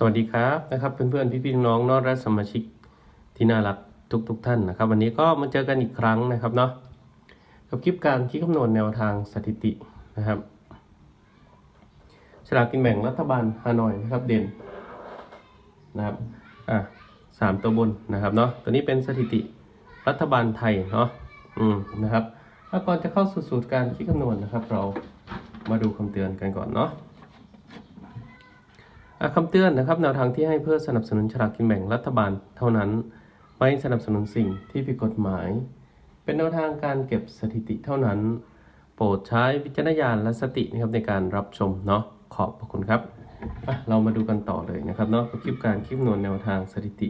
สวัสดีครับนะครับเพื่อนๆพี่ๆน้องๆนอและสมาชิกที่น่ารักทุกๆทท่านนะครับ วันนี้ก็มาเจอกันอีกครั้งนะครับเนาะกับคลิปการคิดคำนวณแนวทางสถิตินะครับฉลากกินแบ่งรัฐบาลฮานอยนะครับเด่นนะครับอะสามตัวบนนะครับเนาะตัวนี้เป็นสถิติรัฐบาลไทยเนาะอืมนะครับแล้วก่อนจะเข้าสู่สูตรการคิดคำนวณนะครับ เรามาดูคำเตือนกันก่อนเนาะ คำเตือนนะครับแนวทางที่ให้เพื่อสนับสนุนฉลากกินแบ่งรัฐบาลเท่านั้น ไม่สนับสนุนสิ่งที่ผิดกฎหมาย เป็นแนวทางการเก็บสถิติเท่านั้น โปรดใช้วิจารณญาณและสตินะครับในการรับชมเนาะขอบพระคุณครับเรามาดูกันต่อเลยนะครับเนาะคลิปการคลิปนวณแนวทางสถิติ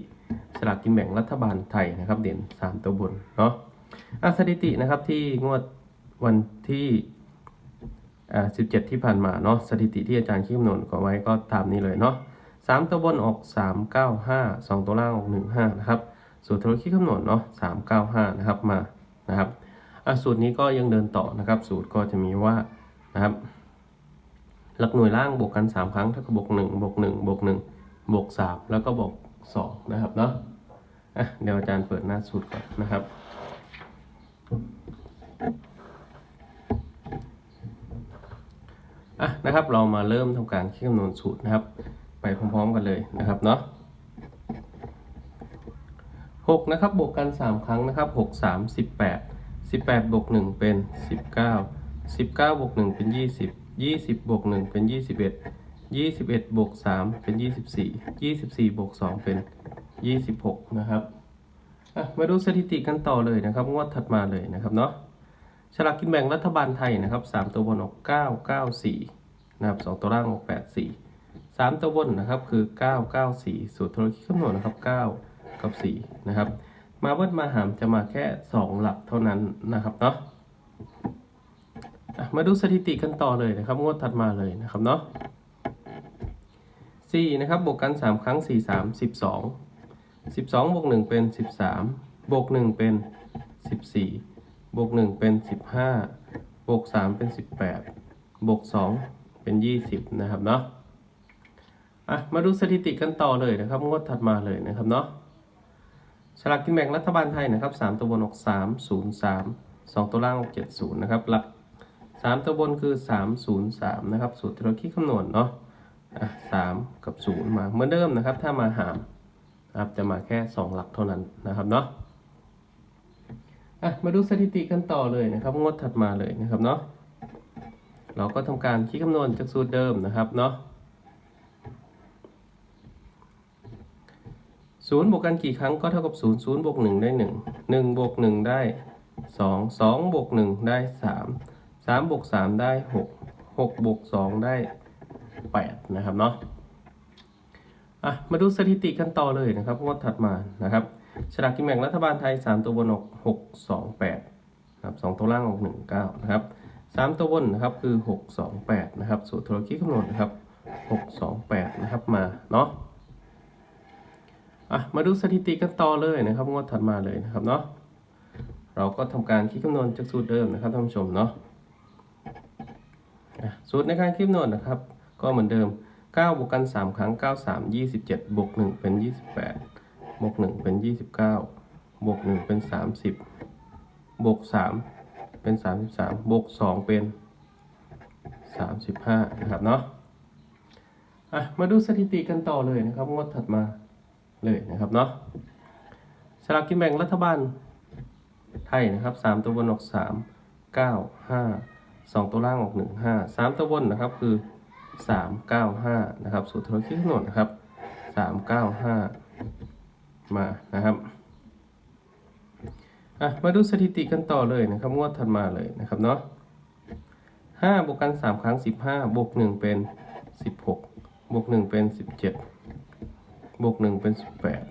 ฉลากกินแบ่งรัฐบาลไทยนะครับ เด่น 3 ตัวบนเนาะสถิตินะครับที่งวดวันที่ 17 ที่ผ่านมาเนาะสถิติที่อาจารย์คิดคำนวณก็ไว้ก็ตามนี้เลยเนาะ3ตัวบนออก 395 2 ตัวล่างออก 15 นะครับ สูตรธุรคิดคำนวณเนาะ395 นะครับมานะครับสูตรนี้ก็ยังเดินต่อนะครับ สูตรก็จะมีว่านะครับ หลักหน่วยล่างบวกกัน 3 ครั้งเท่ากับบวก1บวก1บวก1บวก3แล้วก็บวก2นะครับเนาะอะเดี๋ยวอาจารย์เปิดหน้าสูตรก่อนนะครับ อะนะครับ เรามาเริ่มทำการคิดคำนวณสูตรนะครับ ไปพร้อมๆกันเลยนะครับเนาะหกนะครับบวกกันสามครั้งนะครับหกสามสิบแปดสิบแปดบวกหนึ่งเป็นสิบเก้าสิบเก้าบวกหนึ่งเป็นยี่สิบยี่สิบบวกหนึ่งเป็นยี่สิบเอ็ดยี่สิบเอ็ดบวกสามเป็นยี่สิบสี่ยี่สิบสี่บวกสองเป็นยี่สิบหกนะครับมาดูสถิติกันต่อเลยนะครับ งวดถัดมาเลยนะครับเนาะ ฉลากกินแบ่งรัฐบาลไทยนะครับสามตัวบนออกเก้าเก้าสี่นะครับสองตัวล่างออกแปดสี่สามตัวบนนะครับคือเก้าเก้าสี่สูตรธุรกิจคำนวณนะครับเก้ากับสี่นะครับมาเบิ้ลมาหามจะมาแค่สองหลักเท่านั้นนะครับเนาะอะมาดูสถิติกันต่อเลยนะครับ งวดถัดมาเลยนะครับเนาะสี่นะครับบวกกันสามครั้งสี่สามสิบสองสิบสองบวกหนึ่งเป็นสิบสามบวกหนึ่งเป็นสิบสี่ บวกหนึ่งเป็นสิบห้าบวกสามเป็นสิบแปดบวกสองเป็นยี่สิบนะครับเนาะอะมาดูสถิติกันต่อเลยนะครับงวดถัดมาเลยนะครับเนาะสลากกินแบ่งรัฐบาลไทยนะครับสามตัวบนออกสามศูนย์สามสองตัวล่างออกเจ็ดศูนย์นะครับหลักสามตัวบนคือสามศูนย์สามนะครับสูตรที่เราคิดคำนวณเนาะอะสามกับศูนย์มาเหมือนเดิมนะครับ ถ้ามาหามนะครับจะมาแค่สองหลักเท่านั้นนะครับเนาะ อะมาดูสถิติกันต่อเลยนะครับ งวดถัดมาเลยนะครับเนาะเราก็ทำการคิดคำนวณจากสูตรเดิมนะครับเนาะศูนย์บวกกันกี่ครั้งก็เท่ากับศูนย์ศูนย์บวกหนึ่งได้หนึ่งหนึ่งบวกหนึ่งได้สองสองบวกหนึ่งได้สามสามบวกสามได้หกหกบวกสองได้แปดนะครับเนาะอะมาดูสถิติกันต่อเลยนะครับงวดถัดมานะครับ ฉลากกินแบ่งรัฐบาลไทย 3 ตัวบนออก6 2 8นะครับ2ตัวล่างออก1 9นะครับ3ตัวบนนะครับคือ 6 2 8นะครับสูตรธุรกิจคำนวณนะครับ6 2 8นะครับมาเนาะอะมาดูสถิติกันต่อเลยนะครับงวดถัดมาเลยนะครับเนาะเราก็ทำการคิดคำนวณจากสูตรเดิมนะครับท่านผู้ชมเนาะะสูตรในการคิดคำนวณนะครับ ก็เหมือนเดิม 9 บวกกัน 3 ครั้ง 9 3 27 บวก 1 เป็น 28 บวกหนึ่งเป็นยี่สิบเก้าบวกหนึ่งเป็นสามสิบบวกสามเป็นสามสิบสามบวกสองเป็นสามสิบห้านะครับเนาะอะมาดูสถิติกันต่อเลยนะครับงวดถัดมาเลยนะครับเนาะสลากกินแบ่งรัฐบาลไทยนะครับสามตัวบนออกสามเก้าห้าสองตัวล่างออกหนึ่งห้าสามตัวบนนะครับคือสามเก้าห้านะครับสูตรธุรกิจคำนวณนะครับสามเก้าห้า มานะครับอะมาดูสถิติกันต่อเลยนะครับงวดถัดมาเลยนะครับเนาะห้าบวกกันสามครั้งสิบห้าบวกหนึ่งเป็นสิบหกบวกหนึ่งเป็นสิบเจ็ดบวกหนึ่งเป็นสิบแปด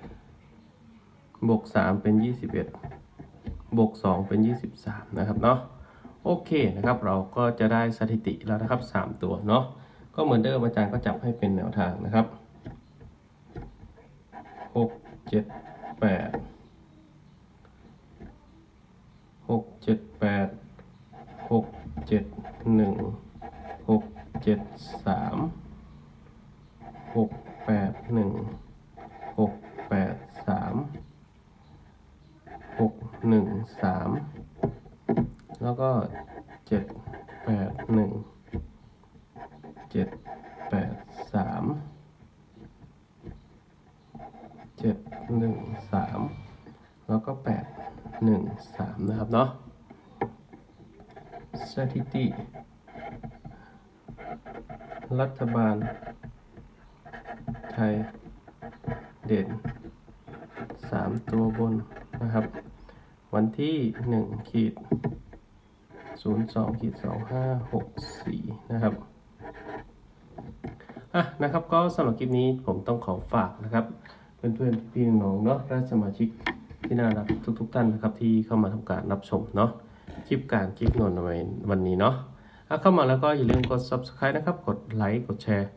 บวกสามเป็นยี่สิบเอ็ดบวกสองเป็นยี่สิบสามนะครับเนาะโอเคนะครับเราก็จะได้สถิติแล้วนะครับสามตัวเนาะก็เหมือนเดิมอาจารย์ก็จับให้เป็นแนวทางนะครับหก เจ็ดแปดหกเจ็ดแปดหกเจ็ดหนึ่งหกเจ็ดสามหกแปดหนึ่งหกแปดสามหกหนึ่งสามแล้วก็เจ็ดแปดหนึ่งเจ็ดแปดสาม เจ็ดหนึ่งสามแล้วก็แปดหนึ่งสามนะครับเนาะสถิติ รัฐบาล ไทย เด่นสามตัวบนนะครับ วันที่หนึ่งขีดศูนย์สองขีดสองห้าหกสี่นะครับอะนะครับก็สำหรับคลิปนี้ผมต้องขอฝากนะครับ เพื่อนๆพี่ๆน้องเนาะและสมาชิกที่น่ารักทุกๆท่านนะครับที่เข้ามาทำการรับชมเนาะคลิปการคลิปนนในวันนี้เนาะเข้ามาแล้วก็อย่าลืมกด subscribe นะครับ กดไลค์กดแชร์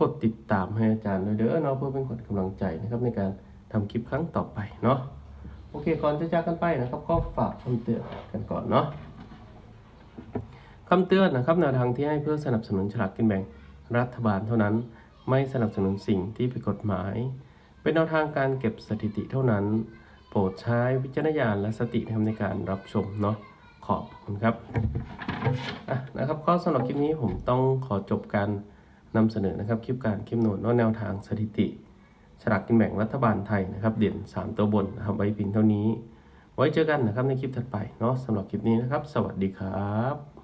กดติดตามให้อาจารย์ด้วยเด้อเนาะเพื่อเป็นขวัญกำลังใจนะครับในการทำคลิปครั้งต่อไปเนาะโอเคก่อนจะจากกันไปนะครับ ก็ฝากคำเตือนกันก่อนเนาะคำเตือนนะครับแนวทางที่ให้เพื่อสนับสนุนฉลากกินแบ่งรัฐบาลเท่านั้น ไม่สนับสนุนสิ่งที่ผิดกฎหมาย เป็นแนวทางการเก็บสถิติเท่านั้น โปรดใช้วิจารณญาณและสตินะครับในการรับชมเนาะขอบคุณครับอะนะครับก็สำหรับคลิปนี้ผมต้องขอจบการนำเสนอนะครับคลิปการคลิปโน้ตเนาแนวทางสถิติฉลากกินแบ่งรัฐบาลไทยนะครับ เด่น 3 ตัวบนนะครับไว้เพียงเท่านี้ ไว้เจอกันนะครับในคลิปถัดไปเนาะสำหรับคลิปนี้นะครับ สวัสดีครับ